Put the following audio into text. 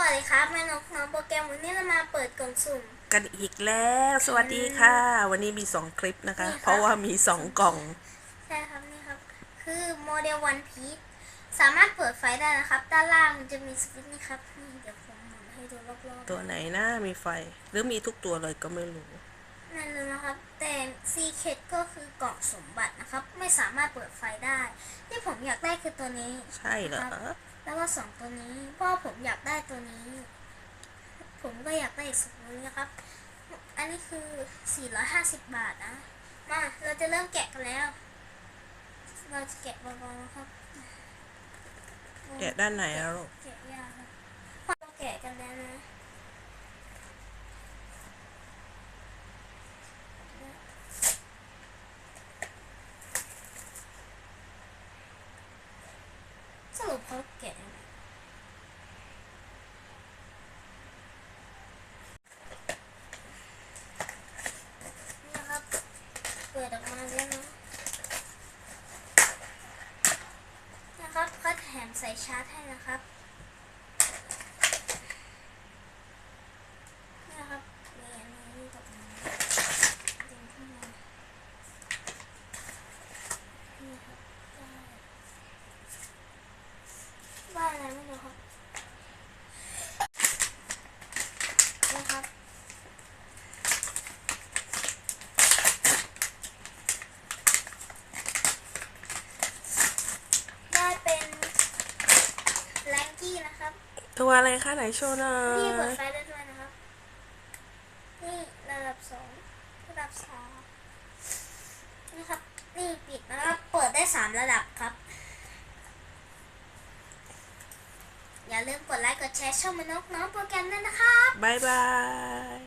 วัสดีครับแม่นกน้องโปรแกรมวันนี้เรามาเปิดกล่องสุ่ม กันอีกแล้ว สวัสดีค่ะ วันนี้มีสองคลิปนะคะ นี่ค่ะ เพราะว่ามีสองกล่อง ใช่ครับนี่ครับ คือโมเดลวันพีซสามารถเปิดไฟได้นะครับ ด้านล่างมันจะมีสวิตช์นี่ครับนี่เดี๋ยวผมหมุนให้ดูรอบๆตัวไหนนะมีไฟ หรือมีทุกตัวเลยก็ไม่รู้นั่นเลยนะครับ แต่ซีเคดก็คือกล่องสมบัตินะครับ ไม่สามารถเปิดไฟได้ ที่ผมอยากได้คือตัวนี้ ใช่เหรอครับ แล้วก็สองตัวนี้เพราะผมอยากได้ตัวนี้ ผมก็อยากได้อีกสองตัวนี้นะครับ อันนี้คือ 450 บาทนะ มาเราจะเริ่มแกะกันแล้ว เราจะแกะเบาๆนะครับแกะด้านไหนอะลูกแกะยากครับพอเราแกะกันแล้วนะ ส รุปเขาแก่นะครับ เปิดออกมาแล้วนะนะครับเขาแถมใส่ชาร์จให้นะครับนี่นะครับมีอันนี้ตกมาดึงขึ้นมานี่ครับได้ว่าอะไรไม่รู้ครับนะครับ ได้เป็นแรง กี้นะครับตัวอะไรคะไหนโชว์หน่อนี่เปิดยไฟได้ด้วยนะครับ นี่ระดับสองระดับสามนี่ครับ นี่ปิดนะครับ เปิดได้สามระดับครับ อย่าลืมกดไลค์กดแชร์ช่องมนกน้องโปรแกรมด้วยนะครับ บายบาย